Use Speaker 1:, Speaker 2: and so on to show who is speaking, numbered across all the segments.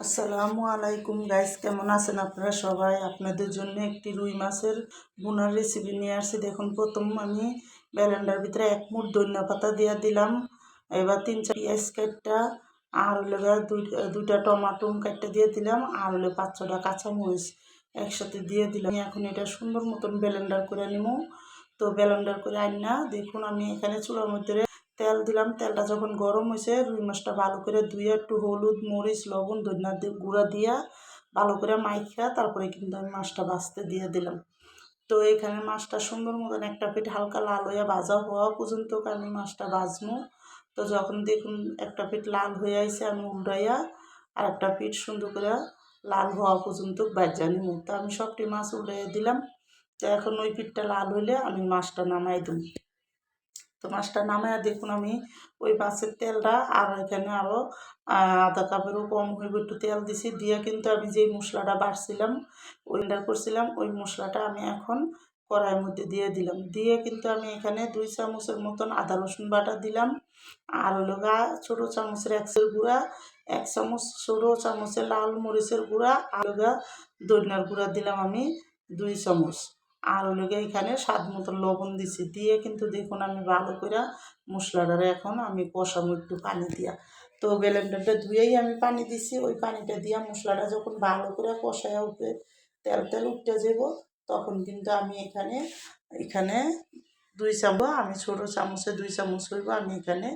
Speaker 1: আসসালামু আলাইকুম গাইস, কেমন আছেন আপনারা সবাই? আপনাদের জন্য একটি রুই মাছের বোনার রেসিপি নিয়ে আসছি। দেখুন, প্রথম আমি ব্যালেন্ডার ভিতরে এক মুঠ ধনিয়া পাতা দিয়ে দিলাম। এবার তিন চার পেঁয়াজ কাটটা আর হলো দুইটা টমাটো কাটটা দিয়ে দিলাম আর হলো পাঁচ ছটা কাঁচামরিচ একসাথে দিয়ে দিলাম। এখন এটা সুন্দর মতন ব্যালেন্ডার করে নিব তো ব্যালেন্ডার করে আনি না দেখুন আমি এখানে চুলার মধ্যে তেল দিলাম। তেলটা যখন গরম হয়েছে রুই মাছটা ভালো করে ধুয়ে একটু হলুদ, মরিচ, লবণ, ধনিয়া গুঁড়া দিয়া ভালো করে মাইখা তারপরে কিন্তু আমি মাছটা ভাজতে দিয়ে দিলাম। তো এখানে মাছটা সুন্দর মতন একটা পিঠ হালকা লাল হইয়া ভাজা হওয়া পর্যন্ত আমি মাছটা ভাজবো তো যখন দেখুন একটা পিঠ লাল হয়ে আইছে, আমি উল্টাইয়া আর একটা পিঠ সুন্দর করে লাল হওয়া পর্যন্ত বাজা নিব তো আমি সবটি মাছ উল্টাইয়া দিলাম। তো এখন ওই পিঠটা লাল হইলে আমি মাছটা নামাই দিই তো মাছটা নামায় দেখুন আমি, ওই মাছের তেলটা আর এখানে আরও আধা কাপেরও কম হইব। একটু তেল দিছি, দিয়ে কিন্তু আমি যেই মশলাটা বাড়ছিলাম ওইটার করছিলাম, ওই মশলাটা আমি এখন কড়াইয়ের মধ্যে দিয়ে দিলাম। দিয়ে কিন্তু আমি এখানে দুই চামচের মতন আদা, রসুন বাটা দিলাম। আর হলো গা ছোটো চামচের একশের গুঁড়া, এক চামচ ছোটো চামচের লাল মরিচের গুঁড়া, আর গা দইনার গুঁড়া দিলাম আমি দুই চামচ। আর হলো এখানে স্বাদ মতো লবণ দিছি। দিয়ে কিন্তু দেখুন আমি ভালো করে মশলাটারে এখন আমি কষাবো একটু পানি দিয়া। তো ব্লেন্ডারটা ধুয়েই আমি পানি দিছি। ওই পানিটা দিয়া মশলাটা যখন ভালো করে কষায় উঠবে তেল তেল উঠতে যাব তখন কিন্তু আমি এখানে এখানে দুই চামচ, আমি ছোটো চামচে দুই চামচ হইব, আমি এখানে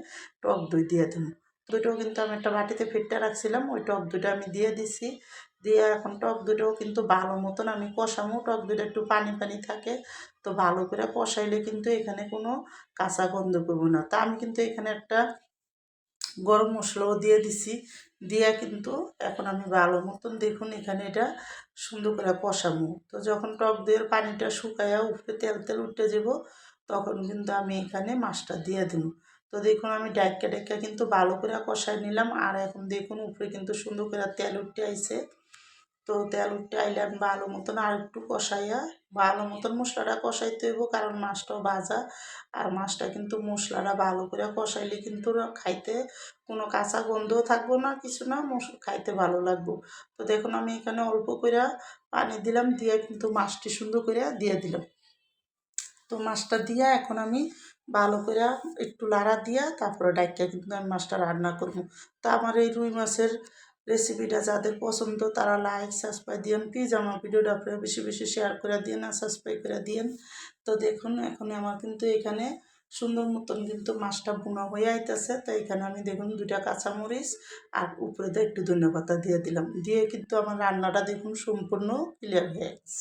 Speaker 1: টক দই দিয়ে দেবো। দুটো কিন্তু আমি একটা বাটিতে ফিটটা রাখছিলাম, ওই টক দুটো আমি দিয়ে দিছি। দিয়ে এখন টক দুটোও কিন্তু ভালো মতন আমি কষামো, টক দুটো একটু পানি পানি থাকে, তো ভালো করে কষাইলে কিন্তু এখানে কোনো কাঁচা গন্ধ করব না। তা আমি কিন্তু এখানে একটা গরম মশলাও দিয়ে দিছি, দিয়ে কিন্তু এখন আমি ভালো মতন দেখুন এখানে এটা সুন্দর করে কষামো। তো যখন টক দইয়ের পানিটা শুকাইয়া উপরে তেল তেল উঠে যাব, তখন কিন্তু আমি এখানে মাছটা দিয়ে দেবো। তো দেখুন আমি ডাইকা ডাইকা কিন্তু ভালো করে কষাই নিলাম। আর এখন দেখুন উপরে কিন্তু সুন্দর করে তেল উঠতে আইছে। তো তেল উঠতে আইলে আমি ভালো মতন আর একটু কষাইয়া, ভালো মতন মশলাটা কষাইতে হইব কারণ মাছটাও ভাজা। আর মাছটা কিন্তু মশলাটা ভালো করে কষাইলে কিন্তু খাইতে কোনো কাঁচা গন্ধও থাকব না, কিছু না খাইতে ভালো লাগবো। তো দেখুন আমি এখানে অল্প করে পানি দিলাম, দিয়ে কিন্তু মাছটি সুন্দর করে দিয়ে দিলাম। তো মাছটা দিয়া এখন আমি ভালো করে একটু লাড়া দিয়া তারপরে ডাইকা কিন্তু আমি মাছটা রান্না করব। তো আমার এই রুই মাছের রেসিপিটা যাদের পছন্দ তারা লাইক, সাবস্ক্রাইব দিয়েন। প্লিজ আমার ভিডিওটা আপনারা বেশি বেশি শেয়ার করে দিন আর সাবস্ক্রাইব করে দিন তো দেখুন, এখন আমার কিন্তু এখানে সুন্দর মতন কিন্তু মাছটা বোনা হয়ে আইতেছে। তো এখানে আমি দেখুন দুইটা কাঁচামরিচ আর উপরে দিয়ে একটু ধন্যবাদ দিয়ে দিলাম। দিয়ে কিন্তু আমার রান্নাটা দেখুন সম্পূর্ণ ক্লিয়ার হয়ে গেছে।